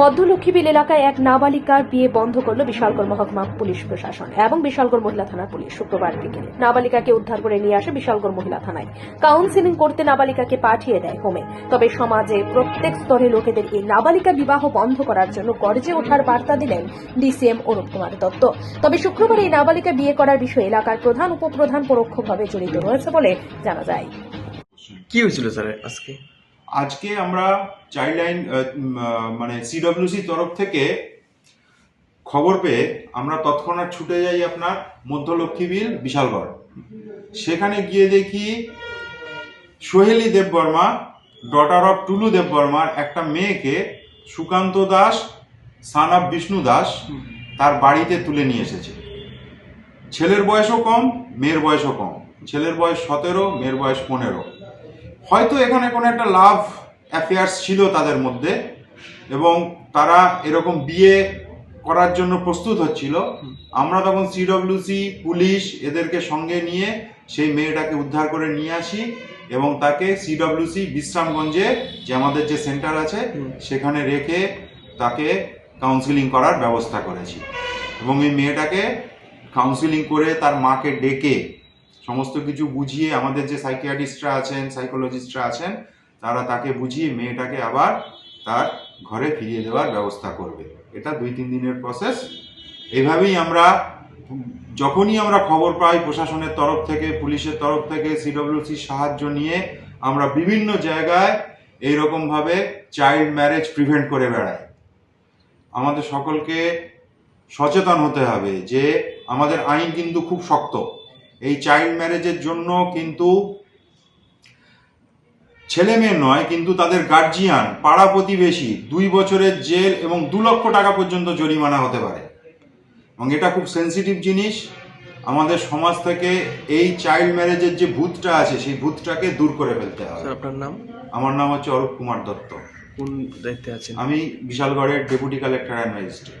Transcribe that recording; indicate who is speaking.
Speaker 1: মধ্যলক্ষ্মীবিল এলাকায় এক নাবালিকার বিয়ে বন্ধ করল বিশালগড় মহকুমা পুলিশ প্রশাসন এবং বিশালগড় মহিলা থানার পুলিশ শুক্রবার বিকেলে। নাবালিকাকে উদ্ধার করে নিয়ে আসে বিশালগড় মহিলা থানায়। কাউন্সিলিং করতে নাবালিকাকে পাঠিয়ে দেয় হোমে। তবে সমাজে প্রত্যেক স্তরে লোকেদের এই নাবালিকা বিবাহ বন্ধ করার জন্য গর্জে ওঠার বার্তা দিলেন ডিসিএম অরূপ কুমার দত্ত। তবে শুক্রবার এই নাবালিকা বিয়ে করার বিষয়ে এলাকার প্রধান উপপ্রধান পরোক্ষভাবে জড়িত রয়েছে বলে জানা যায়।
Speaker 2: কি হয়েছিল স্যার আজকে?
Speaker 3: আজকে আমরা চাইল্ড লাইন মানে সিডব্লিউসি তরফ থেকে খবর পেয়ে আমরা তৎক্ষণাৎ ছুটে যাই আপনার মধ্য লক্ষ্মীবিল বিশালগড়। সেখানে গিয়ে দেখি সোহেলি দেববর্মা ডটার অফ টুলু দেববর্মার একটা মেয়েকে সুকান্ত দাস, সান অফ বিষ্ণু দাস তার বাড়িতে তুলে নিয়ে এসেছে। ছেলের বয়সও কম, মেয়ের বয়সও কম। ছেলের বয়স সতেরো, মেয়ের বয়স পনেরো। হয়তো এখানে কোনো একটা লাভ অ্যাফেয়ার্স ছিল তাদের মধ্যে এবং তারা এরকম বিয়ে করার জন্য প্রস্তুত হচ্ছিল। আমরা তখন সিডব্লিউসি পুলিশ এদেরকে সঙ্গে নিয়ে সেই মেয়েটাকে উদ্ধার করে নিয়ে আসি এবং তাকে সিডব্লিউসি বিশ্রামগঞ্জে যে আমাদের যে সেন্টার আছে, সেখানে রেখে তাকে কাউন্সিলিং করার ব্যবস্থা করেছি। এবং এই মেয়েটাকে কাউন্সিলিং করে তার মাকে ডেকে সমস্ত কিছু বুঝিয়ে আমাদের যে সাইকিয়াট্রিস্টরা আছেন সাইকোলজিস্টরা আছেন, তারা তাকে বুঝিয়ে মেয়েটাকে আবার তার ঘরে ফিরিয়ে দেওয়ার ব্যবস্থা করবে। এটা দুই তিন দিনের প্রসেস এইভাবেই আমরা, যখনই আমরা খবর পাই প্রশাসনের তরফ থেকে, পুলিশের তরফ থেকে সিডব্লিউসির সাহায্য নিয়ে, আমরা বিভিন্ন জায়গায় এইরকমভাবে চাইল্ড ম্যারেজ প্রিভেন্ট করে বেড়াই। আমাদের সকলকে সচেতন হতে হবে যে আমাদের আইন কিন্তু খুব শক্ত। এই চাইল্ড ম্যারেজের জন্য কিন্তু ছেলে মেয়ে নয় কিন্তু তাদের গার্জিয়ান পাড়া প্রতিবেশী দুই বছরের জেল এবং দু লক্ষ টাকা পর্যন্ত জরিমানা হতে পারে। এবং এটা খুব সেন্সিটিভ জিনিস। আমাদের সমাজ থেকে এই চাইল্ড ম্যারেজের যে ভূতটা আছে সেই ভূতটাকে দূর করে ফেলতে হবে
Speaker 2: আপনার নাম?
Speaker 3: আমার নাম হচ্ছে অরূপ কুমার দত্ত।
Speaker 2: কোন দায়িত্বে আছেন?
Speaker 3: আমি বিশালগড়ের ডেপুটি কালেক্টর অ্যান্ড ম্যাজিস্ট্রেট